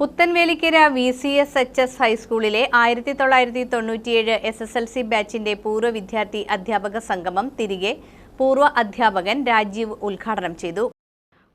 Puthenvelikkara V C S H S ഹൈസ്കൂളിലെ ആയിരത്തി തൊള്ളായിരത്തി തൊണ്ണൂറ്റിയേഴ് എസ് എസ് എൽ സി ബാച്ചിന്റെ പൂർവ വിദ്യാർത്ഥി അധ്യാപക സംഗമം തിരികെ പൂർവ അധ്യാപകൻ രാജീവ് ഉദ്ഘാടനം ചെയ്തു.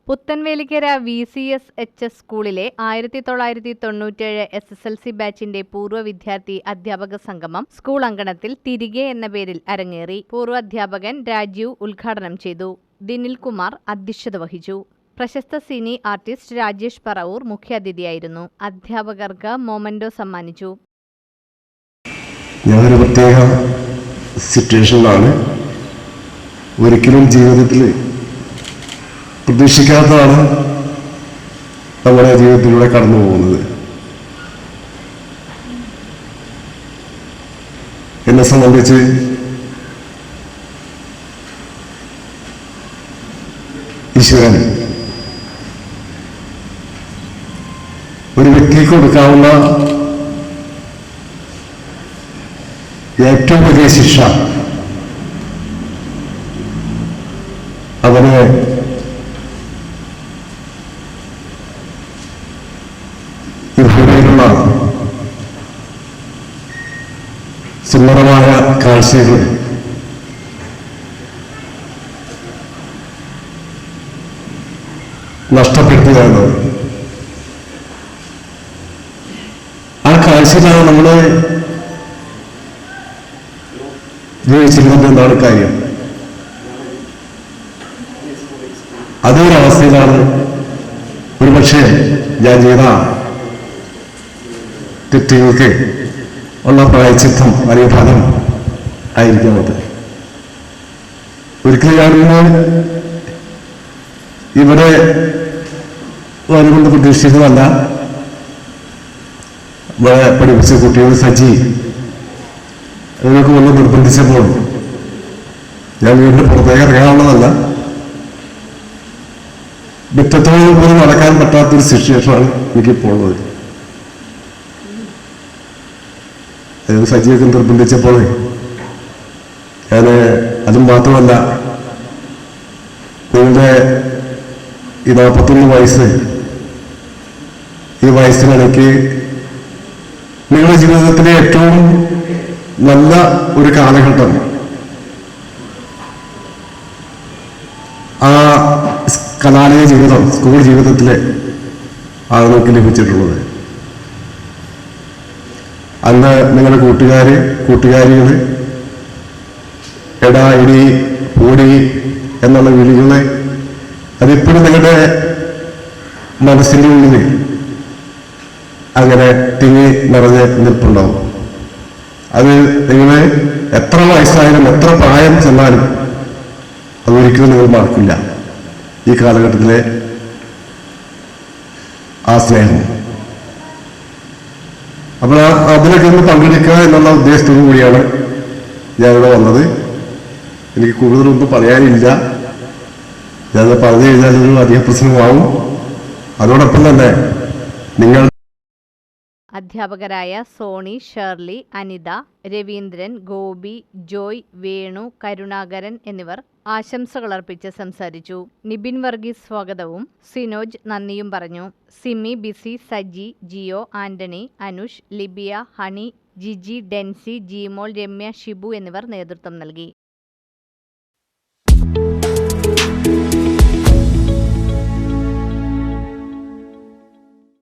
Puthenvelikkara V C S H S സ്കൂളിലെ ആയിരത്തി തൊള്ളായിരത്തി തൊണ്ണൂറ്റേഴ് എസ് എസ് എൽ സി ബാച്ചിന്റെ പൂർവ വിദ്യാർത്ഥി അധ്യാപക സംഗമം സ്കൂൾ അങ്കണത്തിൽ തിരികെ എന്ന പേരിൽ അരങ്ങേറി. പൂർവ അധ്യാപകൻ രാജീവ് ഉദ്ഘാടനം ചെയ്തു. ദിനിൽ കുമാർ അധ്യക്ഷത വഹിച്ചു. പ്രശസ്ത സിനി ആർട്ടിസ്റ്റ് രാജേഷ് പറവൂർ മുഖ്യാതിഥിയായിരുന്നു. അധ്യാപകർക്ക് മൊമൻഡോ സമ്മാനിച്ചു. ഞാനൊരു പ്രത്യേക സിറ്റുവേഷനിലാണ് ഒരിക്കലും ജീവിതത്തിൽ പ്രതീക്ഷിക്കാത്തതാണ് നമ്മുടെ ജീവിതത്തിലൂടെ കടന്നു പോകുന്നത്. എന്നെ സംബന്ധിച്ച് ഈശ്വരൻ ഒരു വ്യക്തിക്ക് കൊടുക്കാവുന്ന ഏറ്റവും വലിയ ശിക്ഷ അവന് ഈ ഭൂമിയിലുള്ള സുന്ദരമായ കാഴ്ചകൾ നഷ്ടപ്പെടുത്തുക ആ കാഴ്ചയിലാണ് നമ്മൾ ജീവിച്ചിരുന്നത് എന്നാണ് കാര്യം. അതേ ഒരു അവസ്ഥയിലാണ് ഒരുപക്ഷെ ഞാൻ ചെയ്ത തെറ്റുകൾക്ക് ഉള്ള പ്രായച്ചിത്തം വലിയ ഫലം ആയിരിക്കും അത് ഒരിക്കലും കാണുമ്പോൾ ഇവിടെ വരുമെന്ന് പ്രതീക്ഷിച്ചതല്ല ഇവിടെ പഠിപ്പിച്ച കുട്ടികൾ സജി. അതിനൊക്കെ വന്ന് നിർബന്ധിച്ചപ്പോൾ ഞാൻ വീണ്ടും പുറത്തേക്ക് ഇറങ്ങാനുള്ളതല്ല. മുറ്റത്തോളം പോലും നടക്കാൻ പറ്റാത്തൊരു സിറ്റുവേഷനാണ് എനിക്കിപ്പോൾ ഉള്ളത്. അതായത് സജിയൊക്കെ നിർബന്ധിച്ചപ്പോൾ ഞാൻ അതും മാത്രമല്ല നിങ്ങളുടെ ഈ നാൽപ്പത്തൊന്ന് വയസ്സ് ഈ വയസ്സിനിടയ്ക്ക് നിങ്ങളുടെ ജീവിതത്തിലെ ഏറ്റവും നല്ല ഒരു കാലഘട്ടം. ആ കലാലയ ജീവിതം സ്കൂൾ ജീവിതത്തിലെ ആണ് നിങ്ങൾക്ക് ലഭിച്ചിട്ടുള്ളത്. അന്ന് നിങ്ങളുടെ കൂട്ടുകാര് കൂട്ടുകാരികൾ എടാ ഇടി ഓടി എന്നുള്ള വിളികളെ അതിപ്പോഴും നിങ്ങളുടെ മനസ്സിന്റെ ഉള്ളിൽ അങ്ങനെ തിങ്ങി നിറഞ്ഞ് നിൽപ്പുണ്ടാവും. അത് നിങ്ങളെ എത്ര വയസ്സായാലും എത്ര പ്രായം ചെന്നാലും അതൊരിക്കലും നിങ്ങൾ മറക്കില്ല. ഈ കാലഘട്ടത്തിലെ ആ സ്നേഹം. അപ്പോൾ ആ- അതിലൊക്കെ ഒന്ന് പങ്കെടുക്കുക എന്നുള്ള ഉദ്ദേശത്തോടു കൂടിയാണ് ഞാനിവിടെ വന്നത്. എനിക്ക് കൂടുതലൊന്നും പറയാനില്ല. ഞാനത് പറഞ്ഞു കഴിഞ്ഞാൽ അധിക പ്രശ്നമാവും. അതോടൊപ്പം തന്നെ അധ്യാപകരായ Sony Shirley Anitha Raveendran Gopi Joy Venu Karunakaran എന്നിവർ ആശംസകൾ ആശംസകളർപ്പിച്ച് സംസാരിച്ചു. നിബിൻ വർഗീസ് സ്വാഗതവും. സിനോജ് നന്ദിയും പറഞ്ഞു. Simi BC Saji Jio Antony Anush Libiya Honey Jiji Densy Jimol Ramya Shibu എന്നിവർ നേതൃത്വം നൽകി.